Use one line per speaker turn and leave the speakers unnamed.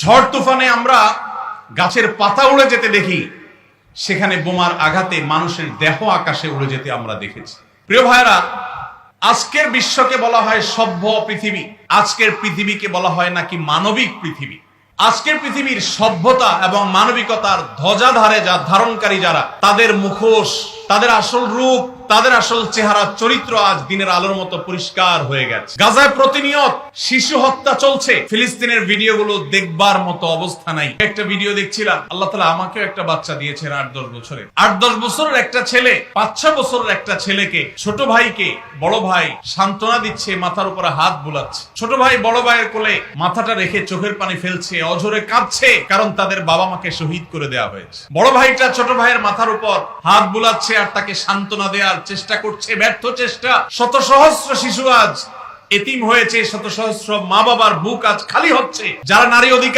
ঝড় তুফানে আমরা গাছের পাতা উড়ে যেতে দেখি, সেখানে বোমার আঘাতে মানুষের দেহ আকাশে উড়ে যেতে আমরা দেখেছি। প্রিয় ভাইরা আজকের বিশ্বকে বলা হয় সভ্য পৃথিবী। আজকের পৃথিবীকে বলা হয় নাকি মানবিক পৃথিবী। আজকের পৃথিবীর সভ্যতা এবং মানবিকতার ধ্বজাধারে যা ধারণকারী যারা, তাদের মুখোশ, তাদের আসল রূপ তাদের আসল চেহারা, চরিত্র আজ দিনের আলোর মতো পরিষ্কার হয়ে গেছে। গাজায় প্রতিনিয়ত শিশু হত্যা চলছে। ফিলিস্তিনের ভিডিওগুলো দেখবার মতো অবস্থা নাই। একটা ভিডিও দেখছিলাম, আল্লাহ তালা আমাকেও একটা বাচ্চা দিয়েছেন আট দশ বছরের। আট দশ বছরের একটা ছেলে, পাঁচ ছ বছরের একটা ছেলেকে, ছোট ভাইকে, বড় ভাই সান্ত্বনা দিচ্ছে, মাথার উপরে হাত বুলাচ্ছে। ছোট ভাই বড় ভাইয়ের কোলে মাথাটা রেখে চোখের পানি ফেলছে, অঝরে কাঁদছে, কারণ তাদের বাবা মাকে শহীদ করে দেওয়া হয়েছে। বড় ভাইটা ছোট ভাইয়ের মাথার উপর হাত বুলাচ্ছে আর তাকে সান্ত্বনা দেওয়ার চেষ্টা করছে, ব্যর্থ চেষ্টা। শত সহস্র শিশু আজ এতিম হয়েছে শত সহস্র মা বাবার বুক আজ খালি হচ্ছে। যারা নারী অধিকার